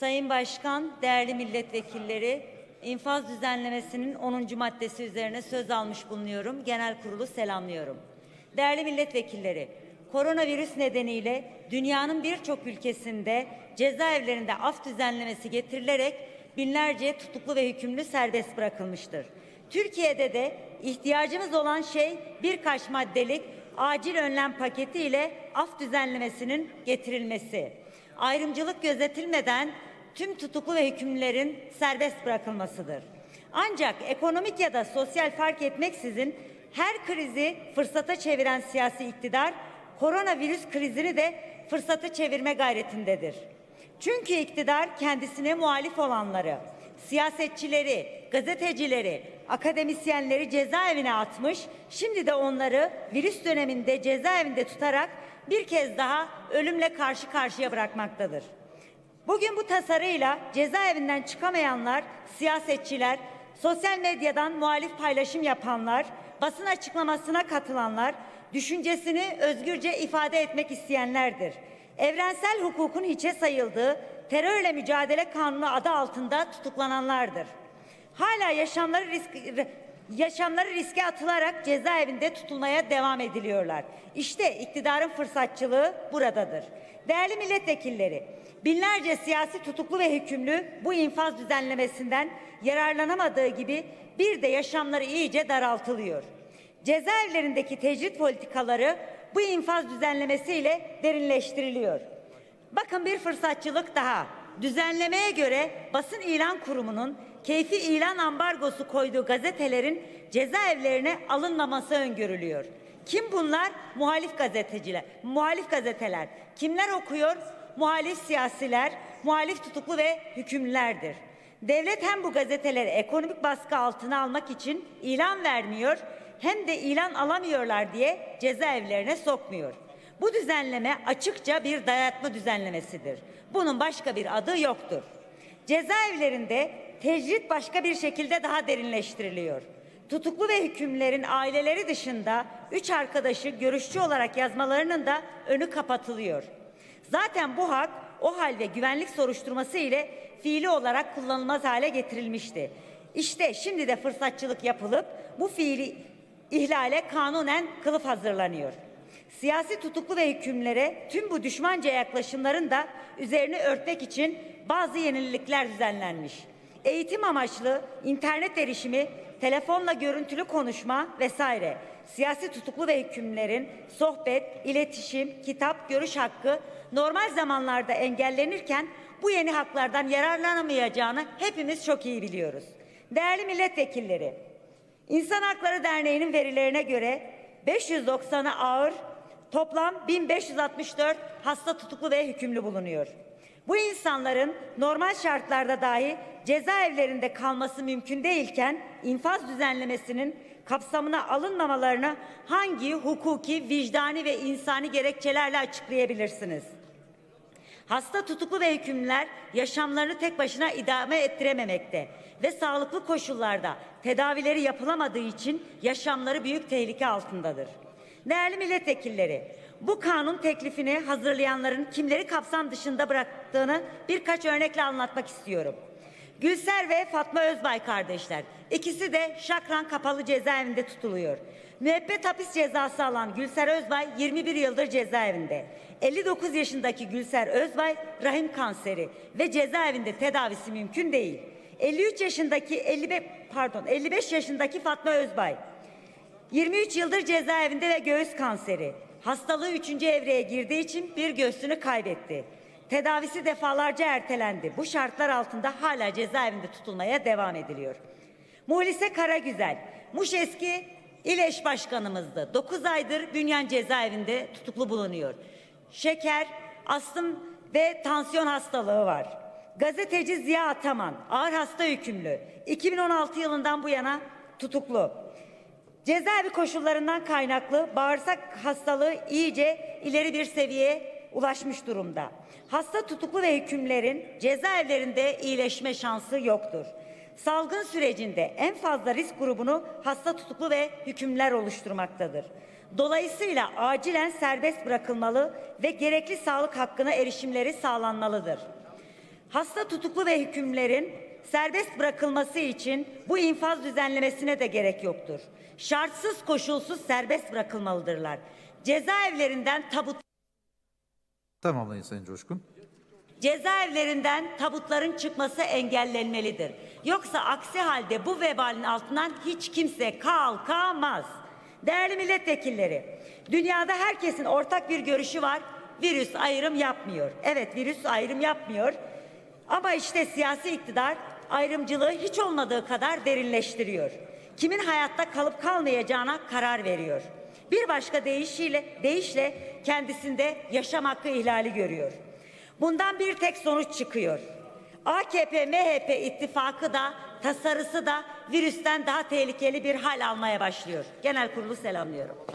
Sayın Başkan, değerli milletvekilleri, infaz düzenlemesinin 10. maddesi üzerine söz almış bulunuyorum. Genel kurulu selamlıyorum. Değerli milletvekilleri, koronavirüs nedeniyle dünyanın birçok ülkesinde cezaevlerinde af düzenlemesi getirilerek binlerce tutuklu ve hükümlü serbest bırakılmıştır. Türkiye'de de ihtiyacımız olan şey birkaç maddelik acil önlem paketi ile af düzenlemesinin getirilmesi. Ayrımcılık gözetilmeden tüm tutuklu ve hükümlülerin serbest bırakılmasıdır. Ancak ekonomik ya da sosyal fark etmeksizin her krizi fırsata çeviren siyasi iktidar koronavirüs krizini de fırsata çevirme gayretindedir. Çünkü iktidar kendisine muhalif olanları, siyasetçileri, gazetecileri, akademisyenleri cezaevine atmış, şimdi de onları virüs döneminde cezaevinde tutarak bir kez daha ölümle karşı karşıya bırakmaktadır. Bugün bu tasarıyla cezaevinden çıkamayanlar, siyasetçiler, sosyal medyadan muhalif paylaşım yapanlar, basın açıklamasına katılanlar, düşüncesini özgürce ifade etmek isteyenlerdir. Evrensel hukukun hiçe sayıldığı terörle mücadele kanunu adı altında tutuklananlardır. Hala yaşamları risk, yaşamları riske atılarak cezaevinde tutulmaya devam ediliyorlar. İşte iktidarın fırsatçılığı buradadır. Değerli milletvekilleri, binlerce siyasi tutuklu ve hükümlü bu infaz düzenlemesinden yararlanamadığı gibi bir de yaşamları iyice daraltılıyor. Cezaevlerindeki tecrit politikaları bu infaz düzenlemesiyle derinleştiriliyor. Bakın bir fırsatçılık daha. Düzenlemeye göre basın ilan kurumunun keyfi ilan ambargosu koyduğu gazetelerin cezaevlerine alınmaması öngörülüyor. Kim bunlar? Muhalif gazeteciler, muhalif gazeteler. Kimler okuyor? Muhalif siyasiler, muhalif tutuklu ve hükümlülerdir. Devlet hem bu gazeteleri ekonomik baskı altına almak için ilan vermiyor hem de ilan alamıyorlar diye cezaevlerine sokmuyor. Bu düzenleme açıkça bir dayatma düzenlemesidir. Bunun başka bir adı yoktur. Cezaevlerinde tecrit başka bir şekilde daha derinleştiriliyor. Tutuklu ve hükümlerin aileleri dışında üç arkadaşı görüşçü olarak yazmalarının da önü kapatılıyor. Zaten bu hak o hal ve güvenlik soruşturması ile fiili olarak kullanılmaz hale getirilmişti. İşte şimdi de fırsatçılık yapılıp bu fiili ihlale kanunen kılıf hazırlanıyor. Siyasi tutuklu ve hükümlere tüm bu düşmanca yaklaşımların da üzerini örtmek için bazı yenilikler düzenlenmiş. Eğitim amaçlı internet erişimi, telefonla görüntülü konuşma vesaire. Siyasi tutuklu ve hükümlerin sohbet, iletişim, kitap, görüş hakkı normal zamanlarda engellenirken bu yeni haklardan yararlanamayacağını hepimiz çok iyi biliyoruz. Değerli milletvekilleri, İnsan Hakları Derneği'nin verilerine göre 590'ı ağır, toplam 1564 hasta tutuklu ve hükümlü bulunuyor. Bu insanların normal şartlarda dahi cezaevlerinde kalması mümkün değilken infaz düzenlemesinin kapsamına alınmamalarını hangi hukuki, vicdani ve insani gerekçelerle açıklayabilirsiniz? Hasta tutuklu ve hükümlüler yaşamlarını tek başına idame ettirememekte ve sağlıklı koşullarda tedavileri yapılamadığı için yaşamları büyük tehlike altındadır. Değerli milletvekilleri, bu kanun teklifini hazırlayanların kimleri kapsam dışında bıraktığını birkaç örnekle anlatmak istiyorum. Gülser ve Fatma Özbay kardeşler. İkisi de Şakran Kapalı Cezaevinde tutuluyor. Müebbet hapis cezası alan Gülser Özbay 21 yıldır cezaevinde. 59 yaşındaki Gülser Özbay rahim kanseri ve cezaevinde tedavisi mümkün değil. 53 yaşındaki 55 pardon 55 yaşındaki Fatma Özbay 23 yıldır cezaevinde ve göğüs kanseri. Hastalığı 3. evreye girdiği için bir göğsünü kaybetti. Tedavisi defalarca ertelendi. Bu şartlar altında hala cezaevinde tutulmaya devam ediliyor. Muhlise Karagüzel, Muş eski İl Eş Başkanımızdı. 9 aydır Bünyan cezaevinde tutuklu bulunuyor. Şeker, astım ve tansiyon hastalığı var. Gazeteci Ziya Ataman, ağır hasta hükümlü. 2016 yılından bu yana tutuklu. Cezaevi koşullarından kaynaklı bağırsak hastalığı iyice ileri bir seviyeye ulaşmış durumda. Hasta tutuklu ve hükümlerin cezaevlerinde iyileşme şansı yoktur. Salgın sürecinde en fazla risk grubunu hasta tutuklu ve hükümler oluşturmaktadır. Dolayısıyla acilen serbest bırakılmalı ve gerekli sağlık hakkına erişimleri sağlanmalıdır. Hasta tutuklu ve hükümlerin serbest bırakılması için bu infaz düzenlemesine de gerek yoktur. Şartsız koşulsuz serbest bırakılmalıdırlar. Cezaevlerinden tabut Tamamlayın Sayın Coşkun. cezaevlerinden tabutların çıkması engellenmelidir. Yoksa aksi halde bu vebalin altından hiç kimse kalkamaz. Değerli milletvekilleri, dünyada herkesin ortak bir görüşü var. Virüs ayrım yapmıyor. Evet virüs ayrım yapmıyor. Ama işte siyasi iktidar ayrımcılığı hiç olmadığı kadar derinleştiriyor. Kimin hayatta kalıp kalmayacağına karar veriyor. Bir başka deyişiyle, deyişle kendisinde yaşam hakkı ihlali görüyor. Bundan bir tek sonuç çıkıyor. AKP MHP ittifakı da tasarısı da virüsten daha tehlikeli bir hal almaya başlıyor. Genel kurulu selamlıyorum.